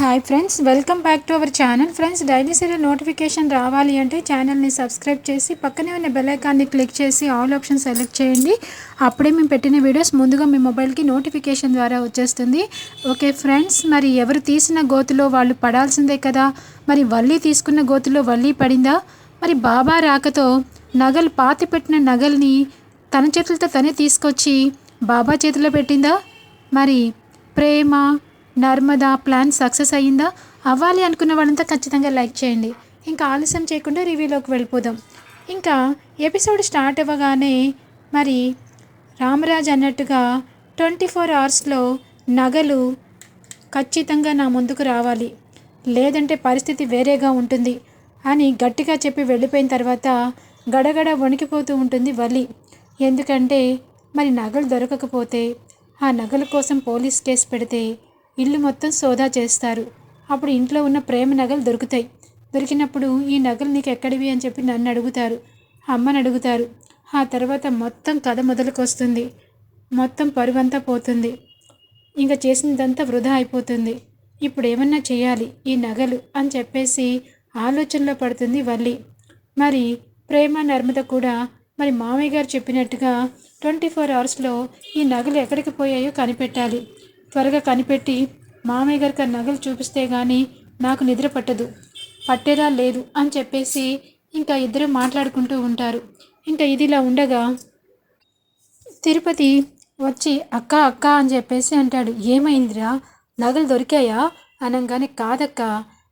Hi friends welcome back to our channel friends daily serial notification రావాలి అంటే ఛానల్ని subscribe చేసి పక్కనే ఉన్న బెలేకాన్ని క్లిక్ చేసి ఆల్ ఆప్షన్ సెలెక్ట్ చేయండి. అప్పుడే మేము పెట్టిన వీడియోస్ ముందుగా మీ మొబైల్కి నోటిఫికేషన్ ద్వారా వచ్చేస్తుంది. ఓకే ఫ్రెండ్స్ మరి ఎవరు తీసిన గోతులో వాళ్ళు పడాల్సిందే కదా? మరి వల్లి తీసుకున్న గోతులో వల్లి పడిందా? మరి బాబా రాకతో నగలు పాతి పెట్టిన నగల్ని తన చేతులతో తనే తీసుకొచ్చి బాబా చేతిలో పెట్టిందా? మరి ప్రేమ నర్మదా ప్లాన్ సక్సెస్ అయ్యిందా? అవ్వాలి అనుకున్న వాళ్ళంతా ఖచ్చితంగా లైక్ చేయండి. ఇంకా ఆలస్యం చేయకుండా రివ్యూలోకి వెళ్ళిపోదాం. ఇంకా ఎపిసోడ్ స్టార్ట్ అవ్వగానే మరి రామరాజ్ అన్నట్టుగా ట్వంటీ ఫోర్ అవర్స్లో నగలు ఖచ్చితంగా నా ముందుకు రావాలి. లేదంటే పరిస్థితి వేరేగా ఉంటుంది అని గట్టిగా చెప్పి వెళ్ళిపోయిన తర్వాత గడగడ వణికిపోతూ ఉంటుంది వలి ఎందుకంటే మరి నగలు దొరకకపోతే ఆ నగల కోసం పోలీస్ కేసు పెడితే ఇల్లు మొత్తం సోదా చేస్తారు. అప్పుడు ఇంట్లో ఉన్న ప్రేమ నగలు దొరుకుతాయి. దొరికినప్పుడు ఈ నగలు నీకు ఎక్కడివి అని చెప్పి నన్ను అడుగుతారు. అమ్మని అడుగుతారు. ఆ తర్వాత మొత్తం కథ మొదలుకొస్తుంది. మొత్తం పరువంతా పోతుంది. ఇంకా చేసినదంతా వృధా అయిపోతుంది. ఇప్పుడు ఏమన్నా చేయాలి? ఈ నగలు అని చెప్పేసి ఆలోచనలో పడుతుంది వల్లి. మరి ప్రేమ నర్మద కూడా మరి మామయ్య గారు చెప్పినట్టుగా ట్వంటీ ఫోర్ అవర్స్లో ఈ నగలు ఎక్కడికి పోయాయో కనిపెట్టాలి. త్వరగా కనిపెట్టి మామయ్య గారికి నగలు చూపిస్తే కానీ నాకు నిద్ర పట్టదు. పట్టేలా లేదు అని చెప్పేసి ఇంకా ఇద్దరు మాట్లాడుకుంటూ ఉంటారు. ఇంకా ఇదిలా ఉండగా తిరుపతి వచ్చి అక్క అక్క అని చెప్పేసి అంటాడు. ఏమైందిరా? నగలు దొరికాయా? అనగానే కాదక్క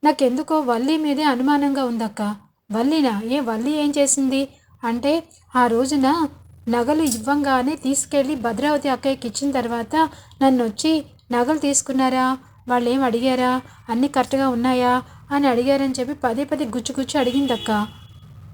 నాకెందుకో వల్లి మీదే అనుమానంగా ఉందక్క. వల్లినా? ఏ వల్లి ఏం చేసింది? అంటే ఆ రోజున నగలు ఇవ్వంగానే తీసుకెళ్ళి భద్రావతి అక్కయ్యకి ఇచ్చిన తర్వాత నన్ను వచ్చి నగలు తీసుకున్నారా? వాళ్ళు ఏం అడిగారా? అన్నీ కరెక్ట్గా ఉన్నాయా? అని అడిగారని చెప్పి పదే పదే గుచ్చి గుచ్చి అడిగిందక్క.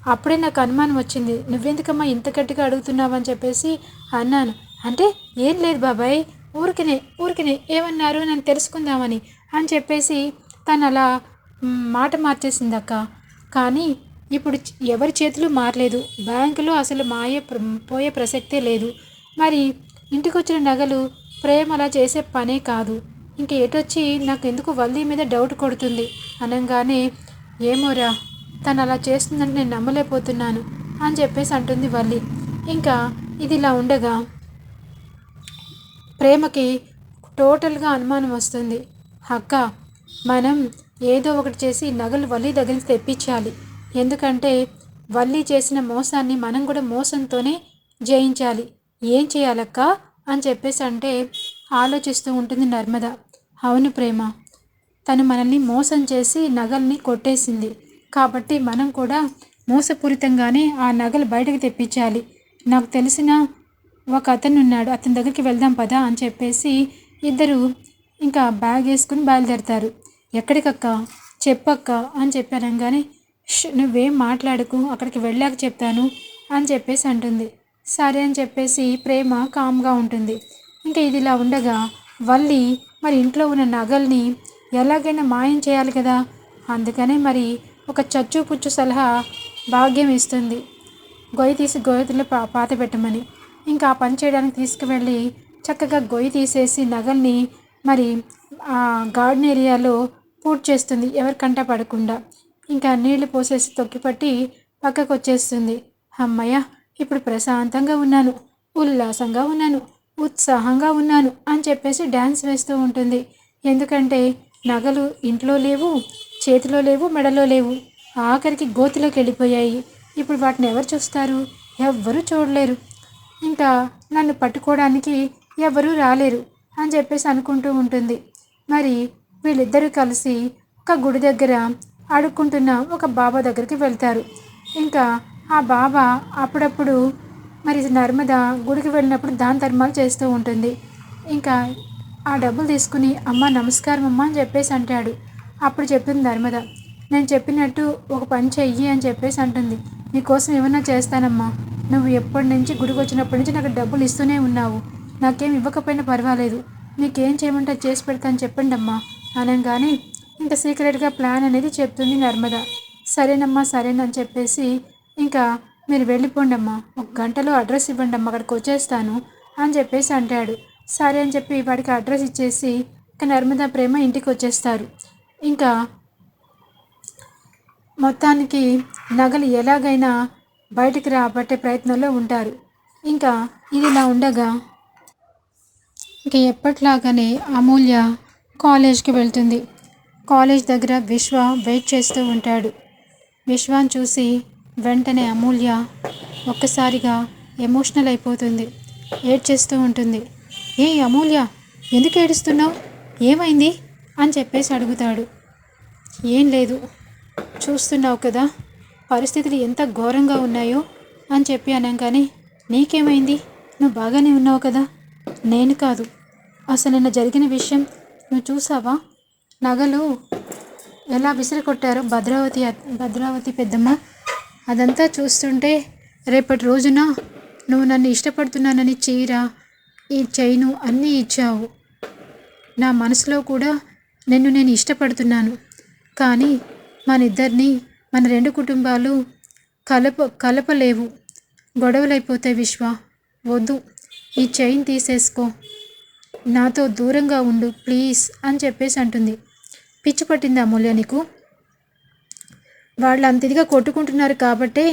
అప్పుడే నాకు అనుమానం వచ్చింది. నువ్వెందుకమ్మా ఇంత గట్టిగా అడుగుతున్నావు? అని చెప్పేసి అన్నాను. అంటే ఏం లేదు బాబాయ్ ఊరికినే ఊరికినే ఏమన్నారు నన్ను తెలుసుకుందామని అని చెప్పేసి తను అలా మాట మార్చేసింది అక్క కానీ ఇప్పుడు ఎవరి చేతులు మారలేదు. బ్యాంకులో అసలు మాయే పోయే ప్రసక్తే లేదు. మరి ఇంటికొచ్చిన నగలు ప్రేమ అలా చేసే పనే కాదు. ఇంక ఎటొచ్చి నాకు ఎందుకు వల్లి మీద డౌట్ కొడుతుంది. అనగానే ఏమోరా తను అలా చేస్తుందంటే నేను నమ్మలేకపోతున్నాను అని చెప్పేసి అంటుంది వల్లి ఇంకా ఇది ఇలా ఉండగా ప్రేమకి టోటల్గా అనుమానం వస్తుంది. అక్క మనం ఏదో ఒకటి చేసి నగలు వల్లి దగ్గర నుంచి తెప్పించాలి. ఎందుకంటే వల్లి చేసిన మోసాన్ని మనం కూడా మోసంతోనే జయించాలి. ఏం చేయాలక్క? అని చెప్పేసి అంటే ఆలోచిస్తూ ఉంటుంది నర్మద. అవును ప్రేమ. తను మనల్ని మోసం చేసి నగల్ని కొట్టేసింది. కాబట్టి మనం కూడా మోసపూరితంగానే ఆ నగలు బయటకు తెప్పించాలి. నాకు తెలిసిన ఒక అతను ఉన్నాడు. అతని దగ్గరికి వెళ్దాం పదా అని చెప్పేసి ఇద్దరు ఇంకా బ్యాగ్ వేసుకుని బయలుదేరతారు. ఎక్కడికక్క? చెప్పక్క అని చెప్పానంగానే నువ్వేం మాట్లాడకు అక్కడికి వెళ్ళాక చెప్తాను అని చెప్పేసి అంటుంది. సరే అని చెప్పేసి ప్రేమ కామ్గా ఉంటుంది. ఇంకా ఇది ఇలా ఉండగా వల్లి మరి ఇంట్లో ఉన్న నగల్ని ఎలాగైనా మాయం చేయాలి కదా? అందుకనే మరి ఒక చచ్చు పుచ్చు సలహా భాగ్యం ఇస్తుంది. గొయ్యి తీసి గొయ్యలో పా పాత పెట్టమని. ఇంకా ఆ పని చేయడానికి తీసుకువెళ్ళి చక్కగా గొయ్యి తీసేసి నగల్ని మరి ఆ గార్డెన్ ఏరియాలో పూర్తి చేస్తుంది. ఎవరి కంట పడకుండా. ఇంకా నీళ్ళు పోసేసి తొక్కిపట్టి పక్కకు వచ్చేస్తుంది అమ్మయ్య ఇప్పుడు ప్రశాంతంగా ఉన్నాను ఉల్లాసంగా ఉన్నాను ఉత్సాహంగా ఉన్నాను అని చెప్పేసి డ్యాన్స్ వేస్తూ ఉంటుంది. ఎందుకంటే నగలు ఇంట్లో లేవు చేతిలో లేవు మెడలో లేవు ఆఖరికి గోతిలోకి వెళ్ళిపోయాయి. ఇప్పుడు వాటిని ఎవరు చూస్తారు? ఎవ్వరూ చూడలేరు. ఇంకా నన్ను పట్టుకోవడానికి ఎవరూ రాలేరు అని చెప్పేసి అనుకుంటూ ఉంటుంది. మరి వీళ్ళిద్దరూ కలిసి ఒక గుడి దగ్గర అడుక్కుంటున్న ఒక బాబా దగ్గరికి వెళ్తారు. ఇంకా ఆ బాబా అప్పుడప్పుడు మరి నర్మద గుడికి వెళ్ళినప్పుడు దాన ధర్మాలు చేస్తూ ఉంటుంది. ఇంకా ఆ డబ్బులు తీసుకుని అమ్మ నమస్కారం అమ్మ అని చెప్పేసి అంటాడు. అప్పుడు చెప్తుంది నర్మద నేను చెప్పినట్టు ఒక పని చెయ్యి అని చెప్పేసి అంటుంది. నీకోసం ఏమన్నా చేస్తానమ్మా. నువ్వు ఎప్పటి నుంచి గుడికి వచ్చినప్పటి నుంచి నాకు డబ్బులు ఇస్తూనే ఉన్నావు. నాకేం ఇవ్వకపోయినా పర్వాలేదు. నీకేం చేయమంటే అది చేసి పెడతాను చెప్పండి అమ్మా అనగానే ఇంకా సీక్రెట్గా ప్లాన్ అనేది చెప్తుంది నర్మద. సరేనమ్మా సరేనని చెప్పేసి ఇంకా మీరు వెళ్ళిపోండి అమ్మా ఒక గంటలో అడ్రస్ ఇవ్వండి అమ్మా అక్కడికి వచ్చేస్తాను అని చెప్పేసి అంటాడు. సరే అని చెప్పి వాడికి అడ్రస్ ఇచ్చేసి ఇంకా నర్మదా ప్రేమ ఇంటికి వచ్చేస్తారు. ఇంకా మొత్తానికి నగలు ఎలాగైనా బయటికి రాబట్టే ప్రయత్నంలో ఉంటారు. ఇంకా ఇది ఇలా ఉండగా ఇంక ఎప్పట్లాగానే అమూల్య కాలేజ్కి వెళ్తుంది. కాలేజ్ దగ్గర విశ్వ వెయిట్ చేస్తూ ఉంటాడు. విశ్వాన్ చూసి వెంటనే అమూల్య ఒక్కసారిగా ఎమోషనల్ అయిపోతుంది. ఏడ్చేస్తూ ఉంటుంది. ఏ అమూల్య ఎందుకు ఏడుస్తున్నావు? ఏమైంది? అని చెప్పేసి అడుగుతాడు. ఏం లేదు చూస్తున్నావు కదా పరిస్థితులు ఎంత ఘోరంగా ఉన్నాయో అని చెప్పి అనగానే నీకేమైంది? నువ్వు బాగానే ఉన్నావు కదా? నేను కాదు. అసలు నిన్న జరిగిన విషయం నువ్వు చూసావా? నగలు ఎలా విసిరి కొట్టారో భద్రావతి భద్రావతి పెద్దమ్మ అదంతా చూస్తుంటే రేపటి రోజున నువ్వు నన్ను ఇష్టపడుతున్నానని చీర ఈ చైను అన్నీ ఇచ్చావు. నా మనసులో కూడా నిన్ను నేను ఇష్టపడుతున్నాను. కానీ మన ఇద్దరిని మన రెండు కుటుంబాలు కలప కలపలేవు. గొడవలైపోతాయి విశ్వ. వద్దు ఈ చైన్ తీసేసుకో. నాతో దూరంగా ఉండు ప్లీజ్ అని చెప్పేసి అంటుంది. పిచ్చి పట్టింది అమూల్య నీకు? వాళ్ళు అంత ఇదిగా కొట్టుకుంటున్నారు కాబట్టే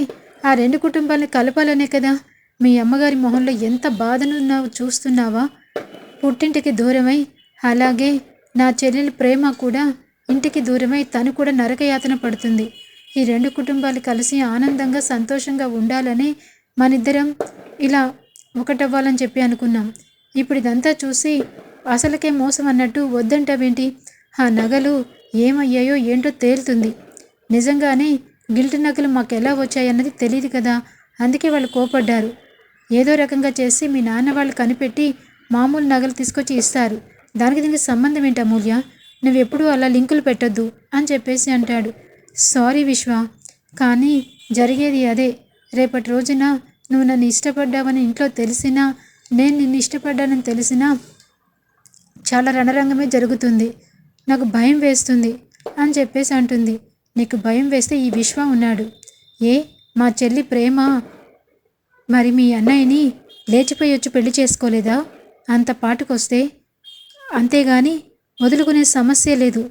ఆ రెండు కుటుంబాలను కలపాలనే కదా. మీ అమ్మగారి మొహంలో ఎంత బాధనున్నావు చూస్తున్నావా? పుట్టింటికి దూరమై అలాగే నా చెల్లెలి ప్రేమ కూడా ఇంటికి దూరమై తను కూడా నరకయాతన పడుతుంది. ఈ రెండు కుటుంబాలు కలిసి ఆనందంగా సంతోషంగా ఉండాలని మనిద్దరం ఇలా ఒకటవ్వాలని చెప్పి అనుకున్నాం. ఇప్పుడు ఇదంతా చూసి అసలుకే మోసం అన్నట్టు వద్దంటావేంటి? ఆ నగలు ఏమయ్యాయో ఏంటో తేలుతుంది. నిజంగానే గిల్ట్ నగలు మాకు ఎలా వచ్చాయన్నది తెలియదు కదా. అందుకే వాళ్ళు కోపడ్డారు. ఏదో రకంగా చేసి మీ నాన్న వాళ్ళు కనిపెట్టి మామూలు నగలు తీసుకొచ్చి ఇస్తారు. దానికి దీనికి సంబంధం ఏంటి అమూల్య? నువ్వెప్పుడూ అలా లింకులు పెట్టొద్దు అని చెప్పేసి అంటాడు. సారీ విశ్వ కానీ జరిగేది అదే. రేపటి రోజున నువ్వు నన్ను ఇష్టపడ్డావని ఇంట్లో తెలిసినా నేను నిన్ను ఇష్టపడ్డానని తెలిసినా చాలా రణరంగమే జరుగుతుంది. నాకు భయం వేస్తుంది అని చెప్పేసి అంటుంది. నీకు భయం వేస్తే ఈ విశ్వ ఉన్నాడు. ఏ మా చెల్లి ప్రేమ? మరి మీ అన్నయ్యని లేచిపోయి వచ్చి పెళ్ళి చేసుకోలేదా? అంత పాటుకొస్తే? అంతేగాని వదులుకునే సమస్య లేదు.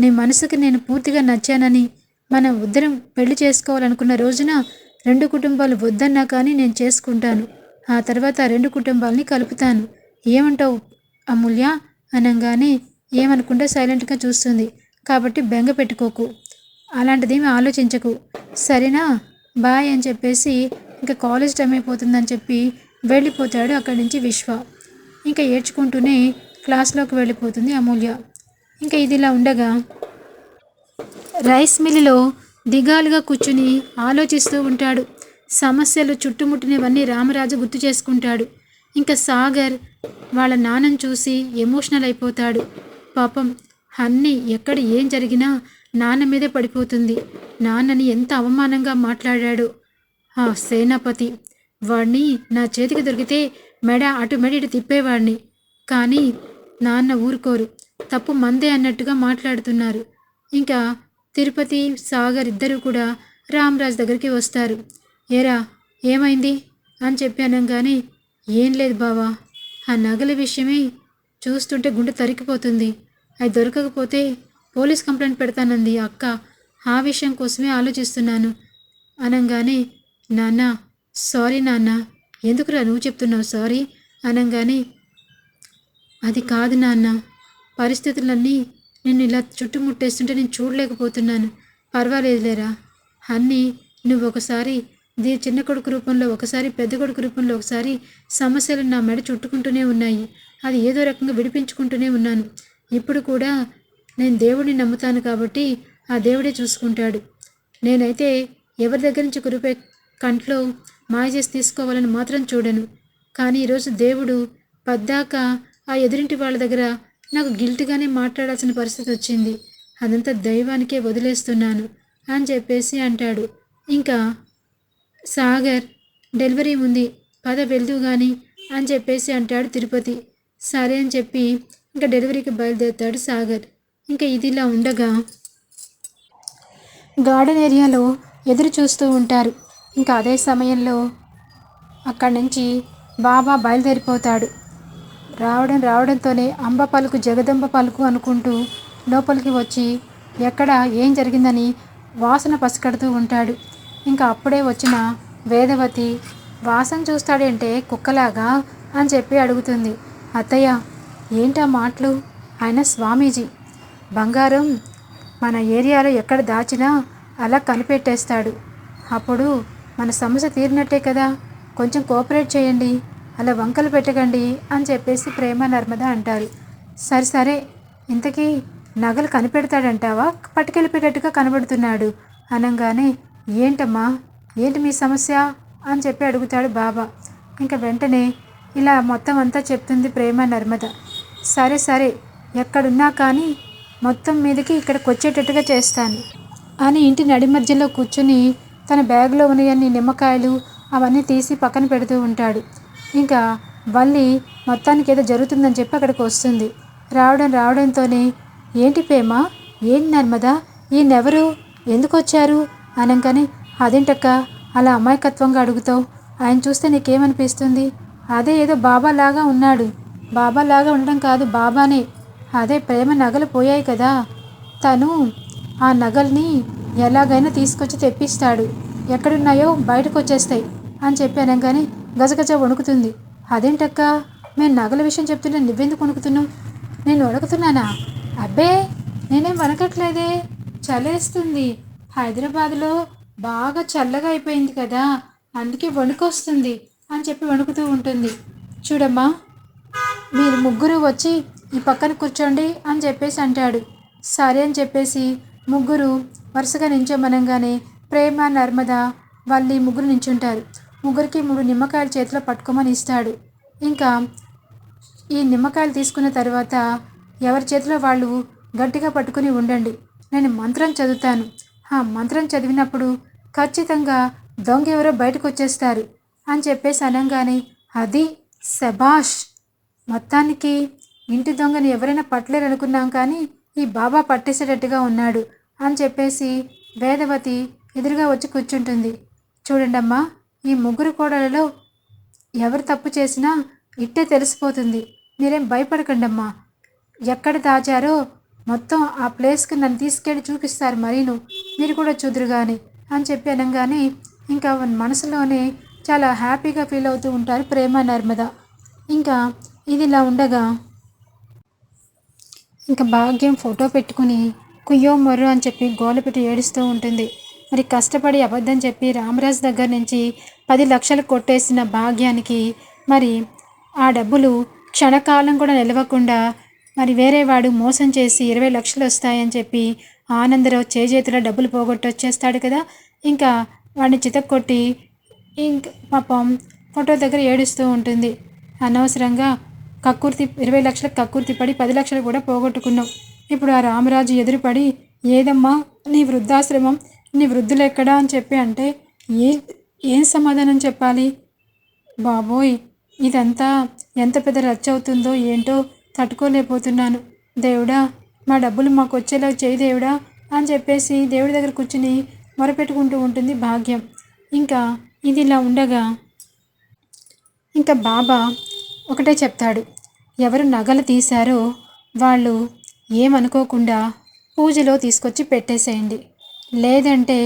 నీ మనసుకి నేను పూర్తిగా నచ్చానని మనం ఉద్దరం పెళ్ళి చేసుకోవాలనుకున్న రోజున రెండు కుటుంబాలు వద్దన్నా కానీ నేను చేసుకుంటాను. ఆ తర్వాత రెండు కుటుంబాలని కలుపుతాను. ఏమంటావు అమూల్య? అనగానే ఏమనుకుంటే సైలెంట్గా చూస్తుంది. కాబట్టి బెంగ పెట్టుకోకు. అలాంటిదేమి ఆలోచించకు. సరేనా? బాయ్ అని చెప్పేసి ఇంకా కాలేజ్ టైం అయిపోతుందని చెప్పి వెళ్ళిపోతాడు అక్కడి నుంచి విశ్వ. ఇంకా ఏడ్చుకుంటూనే క్లాస్లోకి వెళ్ళిపోతుంది అమూల్య. ఇంకా ఇది ఇలా ఉండగా రైస్ మిల్లులో దిగాలుగా కూర్చుని ఆలోచిస్తూ ఉంటాడు. సమస్యలు చుట్టుముట్టినవన్నీ రామరాజు గుర్తు చేసుకుంటాడు. ఇంకా సాగర్ వాళ్ళ నాన్నను చూసి ఎమోషనల్ అయిపోతాడు. పాపం. అన్నీ ఎక్కడ ఏం జరిగినా నాన్న మీదే పడిపోతుంది. నాన్నని ఎంత అవమానంగా మాట్లాడాడు. ఆ సేనాపతి. వాడిని నా చేతికి దొరికితే మెడ అటు మెడ ఇటు తిప్పేవాడిని కానీ నాన్న ఊరుకోరు. తప్పు మందే అన్నట్టుగా మాట్లాడుతున్నారు. ఇంకా తిరుపతి సాగర్ ఇద్దరూ కూడా రామరాజ్ దగ్గరికి వస్తారు. ఏరా ఏమైంది? అని చెప్పాను కానీ ఏం లేదు బావా. ఆ నగల విషయమే చూస్తుంటే గుండె తరికిపోతుంది. అది దొరకకపోతే పోలీస్ కంప్లైంట్ పెడతానంది అక్క. ఆ విషయం కోసమే ఆలోచిస్తున్నాను. అనగానే నాన్న సారీ నాన్న. ఎందుకురా నువ్వు చెప్తున్నావు సారీ? అనగానే అది కాదు నాన్న. పరిస్థితులన్నీ నేను ఇలా చుట్టుముట్టేస్తుంటే నేను చూడలేకపోతున్నాను. పర్వాలేదులేరా? అన్నీ నువ్వు ఒకసారి దీ చిన్న కొడుకు రూపంలో ఒకసారి పెద్ద కొడుకు రూపంలో ఒకసారి సమస్యలు నా మెడ చుట్టుకుంటూనే ఉన్నాయి. అది ఏదో రకంగా విడిపించుకుంటూనే ఉన్నాను. ఇప్పుడు కూడా నేను దేవుడిని నమ్ముతాను కాబట్టి ఆ దేవుడే చూసుకుంటాడు. నేనైతే ఎవరి దగ్గర నుంచి కురిపే కంట్లో మాయ చేసి తీసుకోవాలని మాత్రం చూడను. కానీ ఈరోజు దేవుడు పద్దాక ఆ ఎదురింటి వాళ్ళ దగ్గర నాకు గిల్ట్గానే మాట్లాడాల్సిన పరిస్థితి వచ్చింది. అదంతా దైవానికే వదిలేస్తున్నాను అని చెప్పేసి అంటాడు. ఇంకా సాగర్ డెలివరీ ఉంది పద వెళ్దు కానీ అని చెప్పేసి అంటాడు తిరుపతి. సరే అని చెప్పి ఇంకా డెలివరీకి బయలుదేరుతాడు సాగర్. ఇంకా ఇది ఇలా ఉండగా గార్డెన్ ఏరియాలో ఎదురు చూస్తూ ఉంటారు. ఇంకా అదే సమయంలో అక్కడి నుంచి బాబా బయలుదేరిపోతాడు. రావడం రావడంతోనే అంబ పలుకు జగదంబ పలుకు అనుకుంటూ లోపలికి వచ్చి ఎక్కడ ఏం జరిగిందని వాసన పసికడుతూ ఉంటాడు. ఇంకా అప్పుడే వచ్చిన వేదవతి వాసన చూస్తాడంటే కుక్కలాగా? అని చెప్పి అడుగుతుంది. అత్తయ్య ఏంటా మాటలు? ఆయన స్వామీజీ. బంగారం మన ఏరియాలో ఎక్కడ దాచినా అలా కనిపెట్టేస్తాడు. అప్పుడు మన సమస్య తీరినట్టే కదా? కొంచెం కోఆపరేట్ చేయండి. అలా వంకలు పెట్టకండి అని చెప్పేసి ప్రేమ నర్మద అంటారు. సరే సరే. ఇంతకీ నగలు కనిపెడతాడంటావా? పట్టుకెళ్ళిపోయేటట్టుగా కనబడుతున్నాడు. అనగానే ఏంటమ్మా? ఏంటి మీ సమస్య? అని చెప్పి అడుగుతాడు బాబా. ఇంకా వెంటనే ఇలా మొత్తం అంతా చెప్తుంది ప్రేమ నర్మద. సరే సరే. ఎక్కడున్నా కానీ మొత్తం మీదకి ఇక్కడికి వచ్చేటట్టుగా చేస్తాను. అని ఇంటి నడి మధ్యలో కూర్చుని తన బ్యాగ్లో ఉన్నవన్నీ నిమ్మకాయలు అవన్నీ తీసి పక్కన పెడుతూ ఉంటాడు. ఇంకా వల్లి మొత్తానికి ఏదో జరుగుతుందని చెప్పి అక్కడికి వస్తుంది. రావడం రావడంతోనే ఏంటి ప్రేమ? ఏంటి నర్మదా? ఈయనెవరు? ఎందుకు వచ్చారు అనగానే అదేంటక్క? అలా అమాయకత్వంగా అడుగుతావు? ఆయన చూస్తే నీకేమనిపిస్తుంది? అదే ఏదో బాబా లాగా ఉన్నాడు. బాబా లాగా ఉండడం కాదు బాబానే. అదే ప్రేమ నగలు పోయాయి కదా. తను ఆ నగల్ని ఎలాగైనా తీసుకొచ్చి తెప్పిస్తాడు. ఎక్కడున్నాయో బయటకు వచ్చేస్తాయి అని చెప్పాను కానీ గజగజ వణుకుతుంది. అదేంటక్క? మేము నగల విషయం చెప్తుంటే నువ్వెందుకు వణుకుతున్నావు? నేను వణుకుతున్నానా? అబ్బే నేనేం వణకట్లేదే. చలేస్తుంది. హైదరాబాద్లో బాగా చల్లగా అయిపోయింది కదా. అందుకే వణుకొస్తుంది అని చెప్పి వణుకుతూ ఉంటుంది. చూడమ్మా మీరు ముగ్గురు వచ్చి ఈ పక్కన కూర్చోండి అని చెప్పేసి అంటాడు. సరే అని చెప్పేసి ముగ్గురు వరుసగా నించోమనగానే ప్రేమ నర్మద వాళ్ళు ఈ ముగ్గురు నించుంటారు. ముగ్గురికి మూడు నిమ్మకాయలు చేతిలో పట్టుకోమని ఇస్తాడు. ఇంకా ఈ నిమ్మకాయలు తీసుకున్న తర్వాత ఎవరి చేతిలో వాళ్ళు గట్టిగా పట్టుకుని ఉండండి. నేను మంత్రం చదువుతాను. ఆ మంత్రం చదివినప్పుడు ఖచ్చితంగా దొంగ ఎవరో బయటకు వచ్చేస్తారు అని చెప్పేసి అనగానే అది శబాష్ మొత్తానికి ఇంటి దొంగని ఎవరైనా పట్టలేరు అనుకున్నాం కానీ ఈ బాబా పట్టేసేటట్టుగా ఉన్నాడు అని చెప్పేసి వేదవతి ఎదురుగా వచ్చి కూర్చుంటుంది. చూడండమ్మా ఈ ముగ్గురు కోడలలో ఎవరు తప్పు చేసినా ఇట్టే తెలిసిపోతుంది. మీరేం భయపడకండమ్మా. ఎక్కడ దాచారో మొత్తం ఆ ప్లేస్కి నన్ను తీసుకెళ్ళి చూపిస్తారు మరీను. మీరు కూడా చూదురుగాని అని చెప్పి అనగానే ఇంకా మనసులోనే చాలా హ్యాపీగా ఫీల్ అవుతూ ఉంటారు ప్రేమ నర్మద. ఇంకా ఇది ఇలా ఉండగా ఇంకా భాగ్యం ఫోటో పెట్టుకుని కుయ్యో మొర్రు అని చెప్పి గోల పెట్టి ఏడుస్తూ ఉంటుంది. మరి కష్టపడి అబద్ధం చెప్పి రామరాజు దగ్గర నుంచి పది లక్షలు కొట్టేసిన భాగ్యానికి మరి ఆ డబ్బులు క్షణకాలం కూడా నిలవకుండా మరి వేరే వాడు మోసం చేసి ఇరవై లక్షలు వస్తాయని చెప్పి ఆనందరావు చేజేతిలో డబ్బులు పోగొట్టి వచ్చేస్తాడు కదా. ఇంకా వాడిని చితక్కొట్టి ఇంక పాపం ఫోటో దగ్గర ఏడుస్తూ ఉంటుంది. అనవసరంగా కక్కుర్తి ఇరవై లక్షలకు కక్కుర్తి పడి పది లక్షలు కూడా పోగొట్టుకున్నావు. ఇప్పుడు ఆ రామరాజు ఎదురుపడి ఏదమ్మా నీ వృద్ధాశ్రమం నీ వృద్ధులు ఎక్కడా? అని చెప్పి అంటే ఏ ఏం సమాధానం చెప్పాలి? బాబోయ్ ఇదంతా ఎంత పెద్ద రచ్చవుతుందో ఏంటో తట్టుకోలేకపోతున్నాను. దేవుడా మా డబ్బులు మాకు వచ్చేలా చేయి దేవుడా? అని చెప్పేసి దేవుడి దగ్గర కూర్చుని మొరపెట్టుకుంటూ ఉంటుంది భాగ్యం. ఇంకా ఇది ఇలా ఉండగా ఇంకా బాబా ఒకటే చెప్తాడు. ఎవరు నగలు తీశారో వాళ్ళు ఏమనుకోకుండా పూజలో తీసుకొచ్చి పెట్టేసేయండి. లేదంటే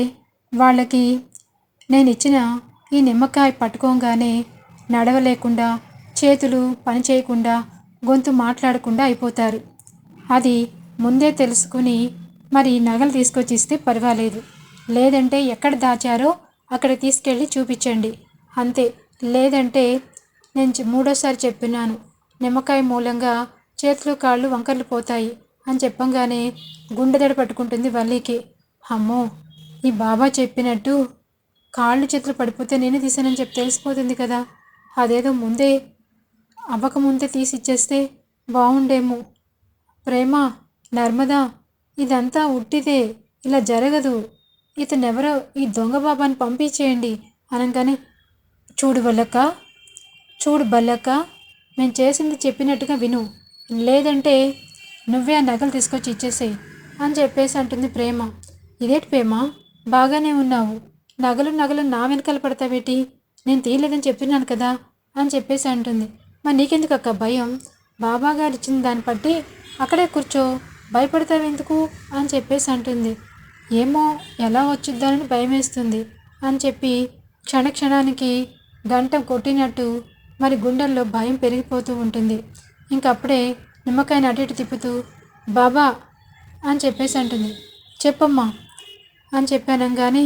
వాళ్ళకి నేను ఇచ్చిన ఈ నిమ్మకాయ పట్టుకోగానే నడవలేకుండా చేతులు పని చేయకుండా గొంతు మాట్లాడకుండా అయిపోతారు. అది ముందే తెలుసుకుని మరి నగలు తీసుకొచ్చి ఇస్తే పర్వాలేదు. లేదంటే ఎక్కడ దాచారో అక్కడ తీసుకెళ్ళి చూపించండి. అంతే. లేదంటే నేను మూడోసారి చెప్పినాను. నిమ్మకాయ మూలంగా చేతులు కాళ్ళు వంకర్లు పోతాయి అని చెప్పంగానే గుండెదడ పట్టుకుంటుంది వల్లీకి. అమ్మో! ఈ బాబా చెప్పినట్టు కాళ్ళు చేతులు పడిపోతే నేనే తీసానని చెప్పి తెలిసిపోతుంది కదా. అదేదో ముందే అవ్వకముందే తీసి ఇచ్చేస్తే బాగుండేమో ప్రేమ నర్మదా ఇదంతా ఉట్టిదే ఇలా జరగదు. ఇతనెవరో ఈ దొంగ బాబాని పంపించేయండి అనగానే చూడు వల్లక్క చూడు బల్లక్క మేము చేసింది చెప్పినట్టుగా విను. లేదంటే నువ్వే ఆ నగలు తీసుకొచ్చి ఇచ్చేసేయి అని చెప్పేసి అంటుంది ప్రేమ. ఇదేటి ప్రేమ? బాగానే ఉన్నావు. నగలు నగలు నా వెనకాల పడతావేటి? నేను తీయలేదని చెప్పినాను కదా అని చెప్పేసి అంటుంది. మరి నీకెందుకు అక్క భయం? బాబా గారు ఇచ్చిన దాన్ని బట్టి అక్కడే కూర్చో. భయపడతావెందుకు? అని చెప్పేసి అంటుంది. ఏమో ఎలా వచ్చిద్దానని భయం వేస్తుంది అని చెప్పి క్షణక్షణానికి గంట కొట్టినట్టు మరి గుండెల్లో భయం పెరిగిపోతూ ఉంటుంది. ఇంకప్పుడే నిమ్మకాయని అటు ఇటు తిప్పుతూ బాబా అని చెప్పేసి అంటుంది. చెప్పమ్మా అని చెప్పాను కానీ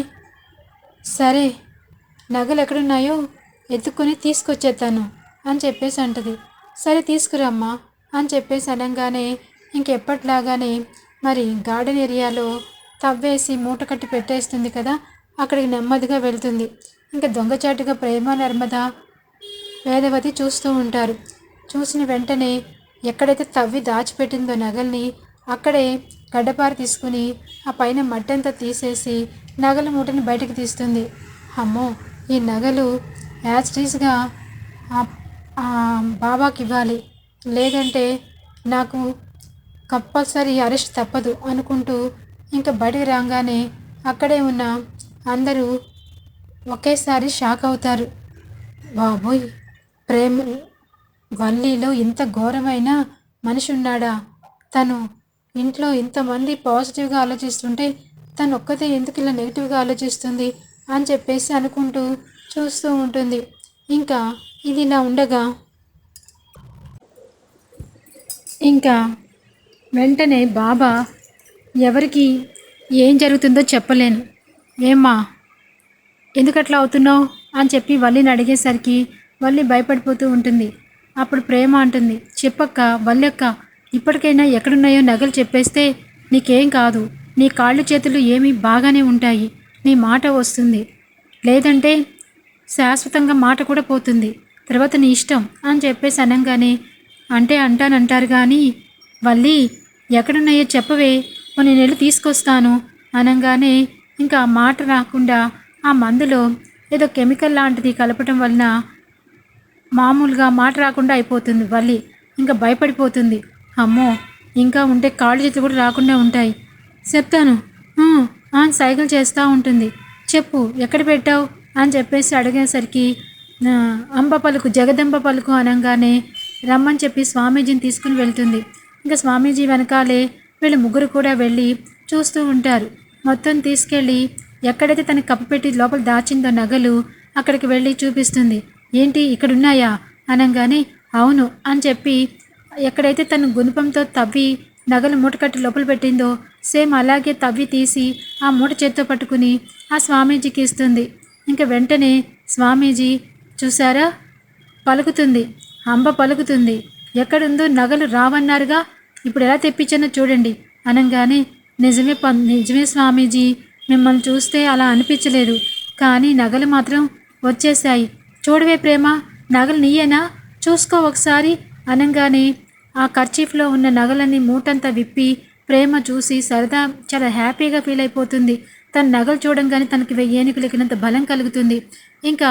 సరే నగలు ఎక్కడున్నాయో ఎత్తుకొని తీసుకొచ్చేస్తాను అని చెప్పేసి అంటది. సరే తీసుకురమ్మా అని చెప్పేసి అనగానే ఇంకెప్పట్లాగానే మరి గార్డెన్ ఏరియాలో తవ్వేసి మూట కట్టి పెట్టేస్తుంది కదా అక్కడికి నెమ్మదిగా వెళ్తుంది. ఇంకా దొంగచాటుగా ప్రేమ నర్మద వేదవతి చూస్తూ ఉంటారు. చూసిన వెంటనే ఎక్కడైతే తవ్వి దాచిపెట్టిందో నగల్ని అక్కడే గడ్డపార తీసుకుని ఆ పైన మట్టంతా తీసేసి నగల మూటని బయటకు తీస్తుంది. అమ్మో! ఈ నగలు యాజ్టీస్గా బాబాకి ఇవ్వాలి లేదంటే నాకు కంపల్సరీ అరెస్ట్ తప్పదు అనుకుంటూ ఇంకా బయటకు రాగానే అక్కడే ఉన్న అందరూ ఒకేసారి షాక్ అవుతారు. బాబోయ్! ప్రేమ వల్లీలో ఇంత ఘోరమైన మనిషి ఉన్నాడా తను ఇంట్లో ఇంతమంది పాజిటివ్గా ఆలోచిస్తుంటే తను ఒక్కతే ఎందుకు ఇలా నెగిటివ్గా ఆలోచిస్తుంది అని చెప్పేసి అనుకుంటూ చూస్తూ ఉంటుంది. ఇంకా ఇది ఇలా ఉండగా ఇంకా వెంటనే బాబా ఎవరికి ఏం జరుగుతుందో చెప్పలేను. ఏమ్మా ఎందుకట్లా అవుతున్నావు? అని చెప్పి వల్లిని అడిగేసరికి వల్లి భయపడిపోతూ ఉంటుంది. అప్పుడు ప్రేమ అంటుంది. చెప్పక్క వల్లక్క ఇప్పటికైనా ఎక్కడున్నాయో నగలు చెప్పేస్తే నీకేం కాదు. నీ కాళ్ళు చేతులు ఏమీ బాగానే ఉంటాయి. నీ మాట వస్తుంది. లేదంటే శాశ్వతంగా మాట కూడా పోతుంది. తర్వాత నీ ఇష్టం అని చెప్పేసి అనగానే అంటే అంటానంటారు కానీ వల్లి ఎక్కడున్నాయో చెప్పవే నేను వెళ్ళి తీసుకొస్తాను అనగానే ఇంకా మాట రాకుండా ఆ మందులో ఏదో కెమికల్ లాంటిది కలపటం వలన మామూలుగా మాట రాకుండా అయిపోతుంది వల్లి. ఇంకా భయపడిపోతుంది. అమ్మో ఇంకా ఉంటే కాళ్ళు చేతులు కూడా రాకుండా ఉంటాయి. చెప్తాను. అని సైకిల్ చేస్తూ ఉంటుంది. చెప్పు ఎక్కడ పెట్టావు? అని చెప్పేసి అడిగేసరికి అంబ పలుకు జగదంబ పలుకు అనగానే రమ్మని చెప్పి స్వామీజీని తీసుకుని వెళ్తుంది. ఇంకా స్వామీజీ వెనకాలే వీళ్ళు ముగ్గురు కూడా వెళ్ళి చూస్తూ ఉంటారు. మొత్తం తీసుకెళ్ళి ఎక్కడైతే తన కప్పపెట్టి లోపల దాచిందో నగలు అక్కడికి వెళ్ళి చూపిస్తుంది. ఏంటి ఇక్కడున్నాయా? అనగానే అవును అని చెప్పి ఎక్కడైతే తను గుణపంతో తవ్వి నగలు మూటకట్టి లోపల పెట్టిందో సేమ్ అలాగే తవ్వి తీసి ఆ మూట చేత్తో పట్టుకుని ఆ స్వామీజీకి ఇస్తుంది. ఇంకా వెంటనే స్వామీజీ చూసారా పలుకుతుంది. అంబ పలుకుతుంది. ఎక్కడుందో నగలు రావన్నారుగా? ఇప్పుడు ఎలా తెప్పించానో చూడండి. అనగానే నిజమే ప నిజమే స్వామీజీ మిమ్మల్ని చూస్తే అలా అనిపించలేదు. కానీ నగలు మాత్రం వచ్చేసాయి చూడవే ప్రేమ నగలు నీయేనా? చూసుకో ఒకసారి. అనగానే ఆ కర్చీఫ్లో ఉన్న నగలన్నీ మూటంతా విప్పి ప్రేమ చూసి సరదా చాలా హ్యాపీగా ఫీల్ అయిపోతుంది. తన నగలు చూడంగానే తనకి వెయ్యేనుకులకినంత బలం కలుగుతుంది. ఇంకా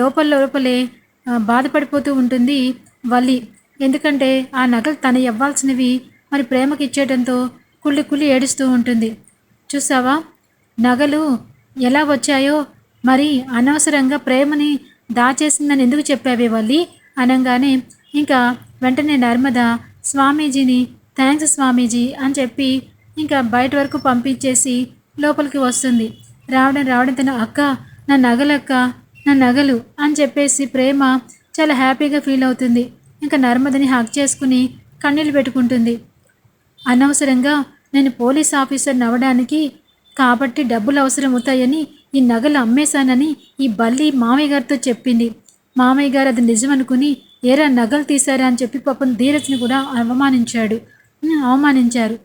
లోపల లోపలే బాధపడిపోతూ ఉంటుంది వల్లి. ఎందుకంటే ఆ నగలు తన ఇవ్వాల్సినవి మరి ప్రేమకి ఇచ్చేయడంతో కుళ్ళి కుళ్ళి ఏడుస్తూ ఉంటుంది. చూసావా? నగలు ఎలా వచ్చాయో మరి అనవసరంగా ప్రేమని దాచేసిందని ఎందుకు చెప్పావే వల్లి? అనగానే ఇంకా వెంటనే నర్మద స్వామీజీని థ్యాంక్స్ స్వామీజీ అని చెప్పి ఇంకా బయట వరకు పంపించేసి లోపలికి వస్తుంది. రావడం రావడం తన అక్క నా నగలక్క నా నగలు అని చెప్పేసి ప్రేమ చాలా హ్యాపీగా ఫీల్ అవుతుంది. ఇంకా నర్మదని హక్ చేసుకుని కన్నీళ్ళు పెట్టుకుంటుంది. అనవసరంగా నేను పోలీస్ ఆఫీసర్ నవ్వడానికి కాబట్టి డబ్బులు అవసరం అవుతాయని ఈ నగలు అమ్మేశానని ఈ బల్లి మామయ్య గారితో చెప్పింది. మామయ్య గారు అది నిజమనుకుని ఏరా నగలు తీశారా? అని చెప్పి పాపం ధీరజ్ని కూడా అవమానించాడు. అవమానించారు.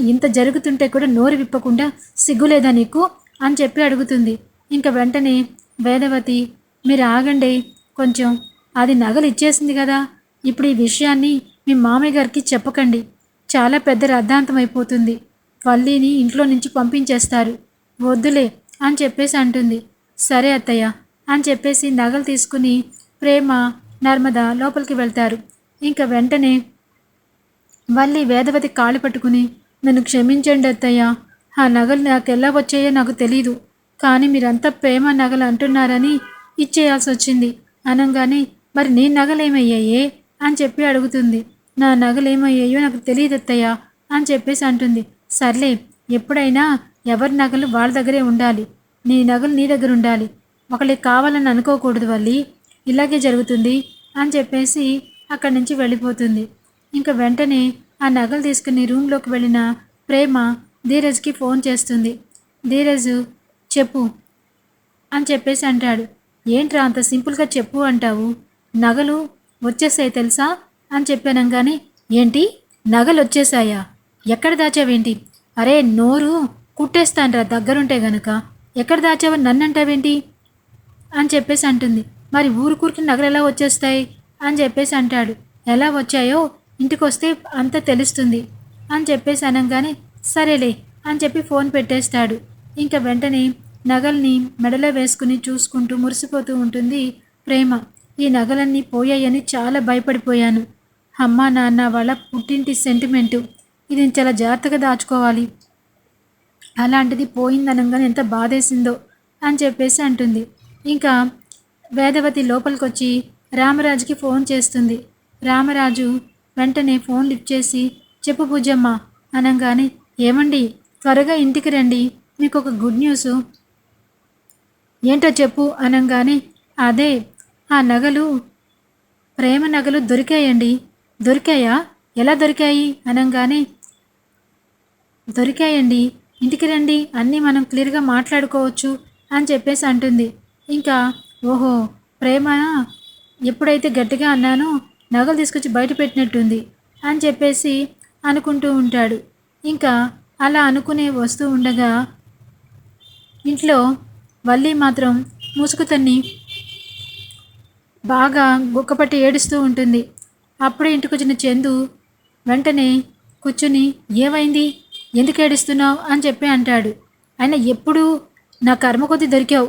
ఇంత జరుగుతుంటే కూడా నోరు విప్పకుండా సిగ్గులేదా నీకు? అని చెప్పి అడుగుతుంది. ఇంకా వెంటనే వేదవతి మీరు ఆగండి. కొంచెం అది నగలు ఇచ్చేసింది కదా. ఇప్పుడు ఈ విషయాన్ని మీ మామయ్య గారికి చెప్పకండి. చాలా పెద్ద రద్దాంతం అయిపోతుంది. పల్లీని ఇంట్లో నుంచి పంపించేస్తారు. వద్దులే. అని చెప్పేసి అంటుంది. సరే అత్తయ్య అని చెప్పేసి నగలు తీసుకుని ప్రేమ నర్మద లోపలికి వెళ్తారు. ఇంకా వెంటనే వల్లి వేదవతి కాళ్ళు పట్టుకుని నన్ను క్షమించండి అత్తయ్య. ఆ నగలు నాకు ఎలా వచ్చాయో నాకు తెలీదు. కానీ మీరంతా ప్రేమ నగలు అంటున్నారని ఇచ్చేయాల్సి వచ్చింది అనగానే మరి నీ నగలేమయ్యాయే? అని చెప్పి అడుగుతుంది. నా నగలేమయ్యాయో నాకు తెలియదు అత్తయ్య అని చెప్పేసి అంటుంది. సర్లే ఎప్పుడైనా ఎవరి నగలు వాళ్ళ దగ్గరే ఉండాలి. నీ నగలు నీ దగ్గర ఉండాలి. ఒకళ్ళకి కావాలని అనుకోకూడదు వల్లి. ఇలాగే జరుగుతుంది అని చెప్పేసి అక్కడి నుంచి వెళ్ళిపోతుంది. ఇంకా వెంటనే ఆ నగలు తీసుకుని రూమ్లోకి వెళ్ళిన ప్రేమ ధీరజ్కి ఫోన్ చేస్తుంది. ధీరజ్ చెప్పు అని చెప్పేసి అంటాడు. ఏంట్రా అంత సింపుల్గా చెప్పు అంటావు? నగలు వచ్చేసాయి తెలుసా? అని చెప్పాను కానీ ఏంటి? నగలు వచ్చేసాయా? ఎక్కడ దాచావేంటి? అరే నోరు కుట్టేస్తానరా దగ్గరుంటే గనక. ఎక్కడ దాచావని నన్ను అంటావేంటి అని చెప్పేసి అంటుంది. మరి ఊరుకూరికి నగలు ఎలా వచ్చేస్తాయి? అని చెప్పేసి అంటాడు. ఎలా వచ్చాయో ఇంటికి వస్తే అంత తెలుస్తుంది. అని చెప్పేసి అనగానే సరేలే అని చెప్పి ఫోన్ పెట్టేస్తాడు. ఇంకా వెంటనే నగల్ని మెడలో వేసుకుని చూసుకుంటూ మురిసిపోతూ ఉంటుంది ప్రేమ. ఈ నగలన్నీ పోయాయని చాలా భయపడిపోయాను. అమ్మా నాన్న వాళ్ళ పుట్టింటి సెంటిమెంటు. ఇది చాలా జాగ్రత్తగా దాచుకోవాలి. అలాంటిది పోయిందనగానే ఎంత బాధేసిందో అని చెప్పేసి అంటుంది. ఇంకా వేదవతి లోపలికి వచ్చి రామరాజుకి ఫోన్ చేస్తుంది. రామరాజు వెంటనే ఫోన్ లిఫ్ట్ చేసి చెప్పు పూజమ్మ అనగానే ఏమండి త్వరగా ఇంటికి రండి మీకు ఒక గుడ్ న్యూస్. ఏంటో చెప్పు అనగానే అదే ఆ నగలు ప్రేమ నగలు దొరికాయండి. దొరికాయా? ఎలా దొరికాయి? అనగానే దొరికాయండి ఇంటికి రండి అన్నీ మనం క్లియర్గా మాట్లాడుకోవచ్చు అని చెప్పేసి అంటుంది. ఇంకా ఓహో ప్రేమ ఎప్పుడైతే గట్టిగా అన్నానో నగలు తీసుకొచ్చి బయట పెట్టినట్టుంది అని చెప్పేసి అనుకుంటూ ఉంటాడు. ఇంకా అలా అనుకునే వస్తూ ఉండగా ఇంట్లో వల్లి మాత్రం ముసుగుతన్ని బాగా గుక్కపట్టి ఏడుస్తూ ఉంటుంది. అప్పుడే ఇంటికి వచ్చిన చందు వెంటనే కూర్చుని ఏమైంది? ఎందుకు ఏడుస్తున్నావు అని చెప్పి అంటాడు. ఆయన ఎప్పుడు నా కర్మ కొద్ది దొరికావు.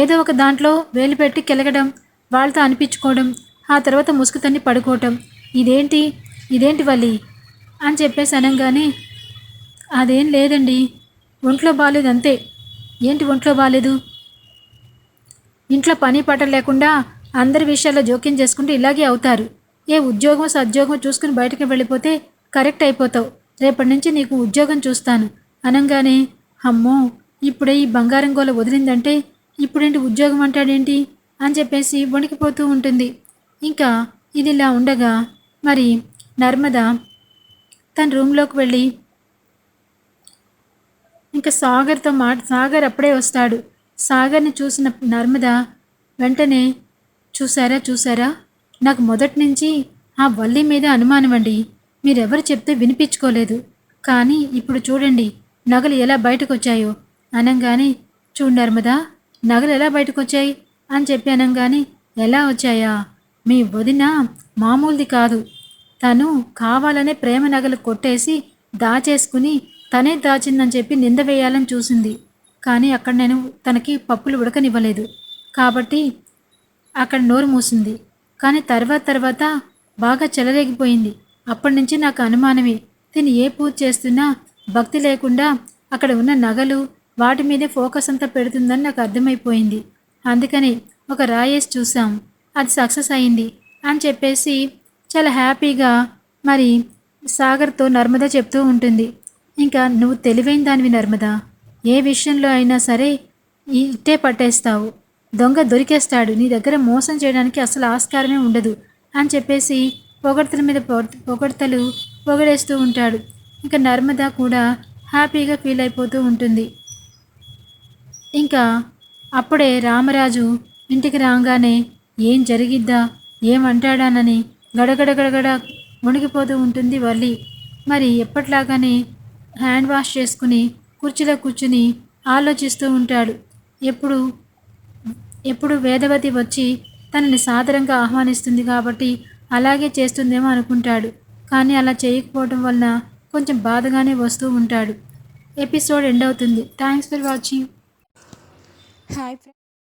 ఏదో ఒక దాంట్లో వేలు పెట్టి కెలగడం వాళ్ళతో అనిపించుకోవడం ఆ తర్వాత ముసుగుతన్ని పడుకోవటం ఇదేంటి ఇదేంటి వల్లి అని చెప్పేసి అనగానే అదేం లేదండి ఒంట్లో బాగాలేదు అంతే. ఏంటి ఒంట్లో బాగాలేదు ఇంట్లో పని పాట లేకుండా అందరి విషయాల్లో జోక్యం చేసుకుంటూ ఇలాగే అవుతారు. ఏ ఉద్యోగం సద్యోగం చూసుకుని బయటకు వెళ్ళిపోతే కరెక్ట్ అయిపోతావు. రేపటి నుంచి నీకు ఉద్యోగం చూస్తాను. అనగానే అమ్మో ఇప్పుడే ఈ బంగారం గోల వదిలిందంటే ఇప్పుడేంటి ఉద్యోగం అంటాడేంటి? అని చెప్పేసి వణికిపోతూ ఉంటుంది. ఇంకా ఇది ఇలా ఉండగా మరి నర్మద తన రూమ్లోకి వెళ్ళి ఇంకా సాగర్తో మాట సాగర్ అప్పుడే వస్తాడు. సాగర్ని చూసిన నర్మద వెంటనే చూసారా చూసారా నాకు మొదటి నుంచి ఆ వల్లి మీద అనుమానం అండి మీరెవరు చెప్తే వినిపించుకోలేదు. కానీ ఇప్పుడు చూడండి నగలు ఎలా బయటకు వచ్చాయో అనగానే చూడు నర్మదా నగలు ఎలా బయటకు వచ్చాయి అని చెప్పి అనగానే ఎలా వచ్చాయా? మీ వదిన మామూలుది కాదు. తను కావాలనే ప్రేమ నగలు కొట్టేసి దాచేసుకుని తనే దాచిందని చెప్పి నింద వేయాలని చూసింది. కానీ అక్కడ నేను తనకి పప్పులు ఉడకనివ్వలేదు. కాబట్టి అక్కడ నోరు మూసింది. కానీ తర్వాత తర్వాత బాగా చెలరేగిపోయింది. అప్పటి నుంచి నాకు అనుమానమే. తిని ఏ పూజ చేస్తున్నా భక్తి లేకుండా అక్కడ ఉన్న నగలు వాటి మీదే ఫోకస్ అంతా పెడుతుందని నాకు అర్థమైపోయింది. అందుకని ఒక రాయేసి చూసాం అది సక్సెస్ అయింది అని చెప్పేసి చాలా హ్యాపీగా మరి సాగర్తో నర్మద చెప్తూ ఉంటుంది. ఇంకా నువ్వు తెలివైన దానివి నర్మద. ఏ విషయంలో అయినా సరే ఇట్టే పట్టేస్తావు. దొంగ దొరికేస్తాడు. నీ దగ్గర మోసం చేయడానికి అసలు ఆస్కారమే ఉండదు అని చెప్పేసి పొగడ్తల మీద పొగడ్తలు పొగడేస్తూ ఉంటాడు. ఇంకా నర్మద కూడా హ్యాపీగా ఫీల్ అయిపోతూ ఉంటుంది. ఇంకా అప్పుడే రామరాజు ఇంటికి రాగానే ఏం జరిగిద్దా ఏమంటాడానని గడగడ గడగడ మునిగిపోతూ ఉంటుంది వల్లి. మరి ఎప్పట్లాగానే హ్యాండ్ వాష్ చేసుకుని కుర్చీలో కూర్చుని ఆలోచిస్తూ ఉంటాడు. ఎప్పుడు ఎప్పుడు వేదవతి వచ్చి తనని సాదరంగా ఆహ్వానిస్తుంది కాబట్టి అలాగే చేస్తుందేమో అనుకుంటాడు. కానీ అలా చేయకపోవడం వలన కొంచెం బాధగానే వస్తూ ఉంటాడు. ఎపిసోడ్ ఎండ్ అవుతుంది. Thanks for watching. హాయ్